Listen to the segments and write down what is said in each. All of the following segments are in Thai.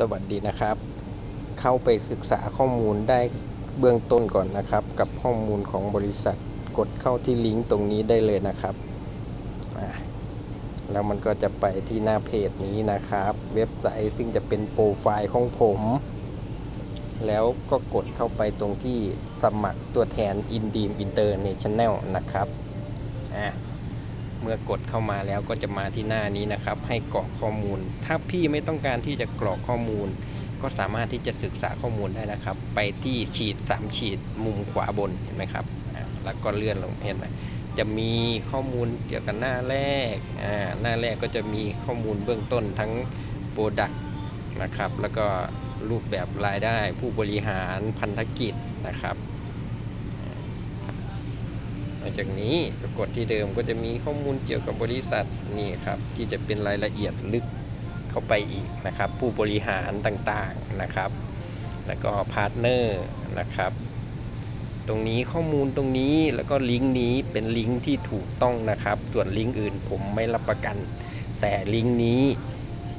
สวัสดีนะครับ เข้าไปศึกษาข้อมูลได้เบื้องต้นก่อนนะครับ กับข้อมูลของบริษัทกดเข้าที่ลิงก์ตรงนี้ได้เลยนะครับแล้วมันก็จะไปที่หน้าเพจนี้นะครับ เว็บไซต์ซึ่งจะเป็นโปรไฟล์ของผม แล้วก็กดเข้าไปตรงที่สมัครตัวแทน i n d e a m International นะครับอะ เมื่อกดเข้ามาแล้วก็จะมาที่หน้านี้นะครับ ให้กรอกข้อมูล ถ้าพี่ไม่ต้องการที่จะกรอกข้อมูล ก็สามารถที่จะศึกษาข้อมูลได้นะครับ ไปที่ฉีด3ฉีดมุมขวาบนเห็นไหมครับแล้วก็เลื่อนลงเห็นไหมจะมีข้อมูลเกี่ยวกับหน้าแรกอ่าหน้าแรกก็จะมีข้อมูลเบื้องต้นทั้งโปรดักต์นะครับ แล้วก็รูปแบบรายได้ผู้บริหารพันธกิจนะครับ จากนี้กกดที่เดิมก็จะมีข้อมูลเกี่ยวกับบริษัทนี่ครับที่จะเป็นรายละเอียดลึกเข้าไปอีกนะครับ ผู้บริหารต่างๆนะครับ แล้วก็พาร์ทเนอร์นะครับ ตรงนี้ข้อมูลตรงนี้แล้วก็ลิงก์นี้เป็นลิงก์ที่ถูกต้องนะครับ ส่วนลิงก์อื่นผมไม่รับประกัน แต่ลิงก์นี้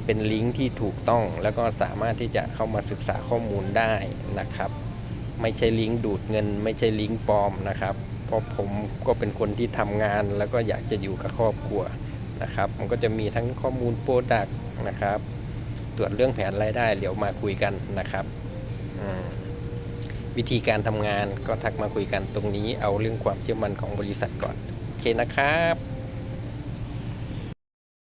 เป็นลิงก์ที่ถูกต้อง แล้วก็สามารถที่จะเข้ามาศึกษาข้อมูลได้นะครับ ไม่ใช่ลิงก์ดูดเงิน ไม่ใช่ลิงก์ปลอมนะครับ เพราะผมก็เป็นคนที่ทำงานแล้วก็อยากจะอยู่กับครอบครัวนะครับ มันก็จะมีทั้งข้อมูลโปรดักต์นะครับ ตรวจเรื่องแผนรายได้เดี๋ยวมาคุยกันนะครับ วิธีการทำงานก็ทักมาคุยกันตรงนี้เอาเรื่องความเชื่อมั่นของบริษัทก่อน โอเคนะครับ